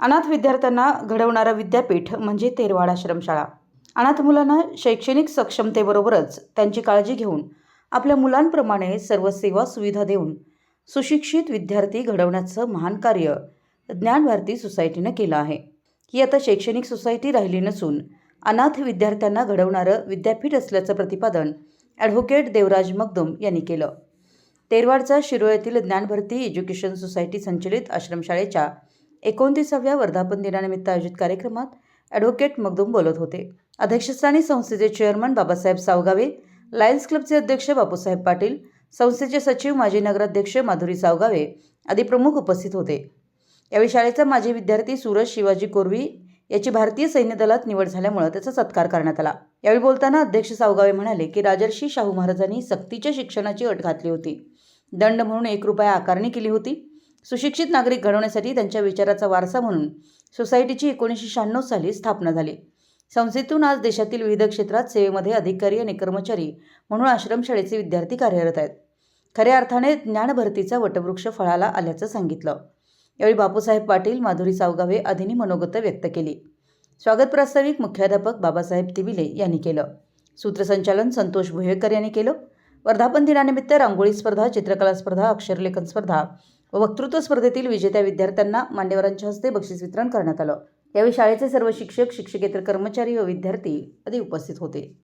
अनाथ विद्यार्थ्यांना घडवणारं विद्यापीठ म्हणजे तेरवाड आश्रमशाळा. अनाथ मुलांना शैक्षणिक सक्षमतेबरोबरच त्यांची काळजी घेऊन आपल्या मुलांप्रमाणे सर्व सेवा सुविधा देऊन सुशिक्षित विद्यार्थी घडवण्याचं महान कार्य ज्ञानभारती सोसायटीनं केलं आहे. ही आता शैक्षणिक सोसायटी राहिली नसून अनाथ विद्यार्थ्यांना घडवणारं विद्यापीठ असल्याचं प्रतिपादन ॲडव्होकेट देवराज मगदुम यांनी केलं. तेरवाडचा शिरोळ्यातील ज्ञानभारती एज्युकेशन सोसायटी संचलित आश्रमशाळेच्या एकोणतीसाव्या वर्धापन दिनानिमित्त आयोजित कार्यक्रमात ॲडव्होकेट मगदूम बोलत होते. अध्यक्षस्थानी संस्थेचे चेअरमन बाबासाहेब सावगावे लायन्स क्लबचे अध्यक्ष बापूसाहेब पाटील संस्थेचे सचिव माजी नगराध्यक्ष माधुरी सावगावे आदी प्रमुख उपस्थित होते. यावेळी शाळेचा माजी विद्यार्थी सूरज शिवाजी कोरवी याची भारतीय सैन्य दलात निवड झाल्यामुळे त्याचा सत्कार करण्यात आला. यावेळी बोलताना अध्यक्ष सावगावे म्हणाले की राजर्षी शाहू महाराजांनी सक्तीच्या शिक्षणाची अट घातली होती. दंड म्हणून एक रुपया आकारणी केली होती. सुशिक्षित नागरिक घडवण्यासाठी त्यांच्या विचाराचा वारसा म्हणून सोसायटीची एकोणीसशे शहाण्णव साली स्थापना झाली. संस्थेतून आज देशातील विविध क्षेत्रात सेवेमध्ये अधिकारी आणि कर्मचारी म्हणून आश्रमशाळेचे विद्यार्थी कार्यरत आहेत. खऱ्या अर्थाने ज्ञानभरतीचा वटवृक्ष फळाला आल्याचं सांगितलं. यावेळी बापूसाहेब पाटील माधुरी सावगावे आदींनी मनोगत व्यक्त केली. स्वागत प्रास्ताविक मुख्याध्यापक बाबासाहेब तिबिले यांनी केलं. सूत्रसंचालन संतोष भुयेकर यांनी केलं. वर्धापन दिनानिमित्त रांगोळी स्पर्धा चित्रकला स्पर्धा अक्षरलेखन स्पर्धा व वक्तृत्व स्पर्धेतील विजेत्या विद्यार्थ्यांना मान्यवरांच्या हस्ते बक्षीस वितरण करण्यात आलं. यावेळी शाळेचे सर्व शिक्षक शिक्षकेतर कर्मचारी व विद्यार्थी आदी उपस्थित होते.